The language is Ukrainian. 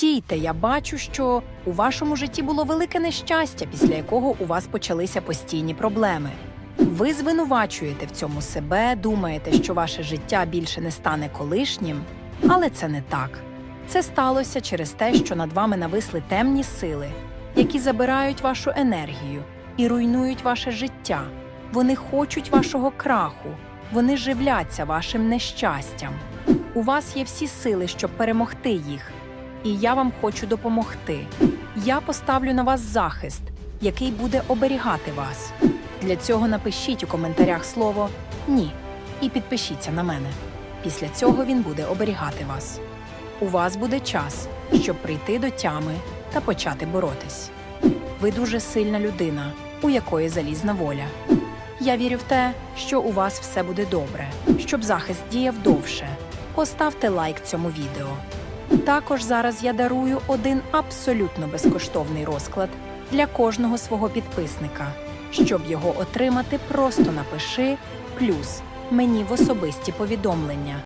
стійте, я бачу, що у вашому житті було велике нещастя, після якого у вас почалися постійні проблеми. Ви звинувачуєте в цьому себе, думаєте, що ваше життя більше не стане колишнім, але це не так. Це сталося через те, що над вами нависли темні сили, які забирають вашу енергію і руйнують ваше життя. Вони хочуть вашого краху, вони живляться вашим нещастям. У вас є всі сили, щоб перемогти їх, і я вам хочу допомогти. Я поставлю на вас захист, який буде оберігати вас. Для цього напишіть у коментарях слово ні і підпишіться на мене. Після цього він буде оберігати вас. У вас буде час, щоб прийти до тями та почати боротись. Ви дуже сильна людина, у якої залізна воля. Я вірю в те, що у вас все буде добре, щоб захист діяв довше. Поставте лайк цьому відео. Також зараз я дарую один абсолютно безкоштовний розклад для кожного свого підписника. Щоб його отримати, просто напиши плюс мені в особисті повідомлення.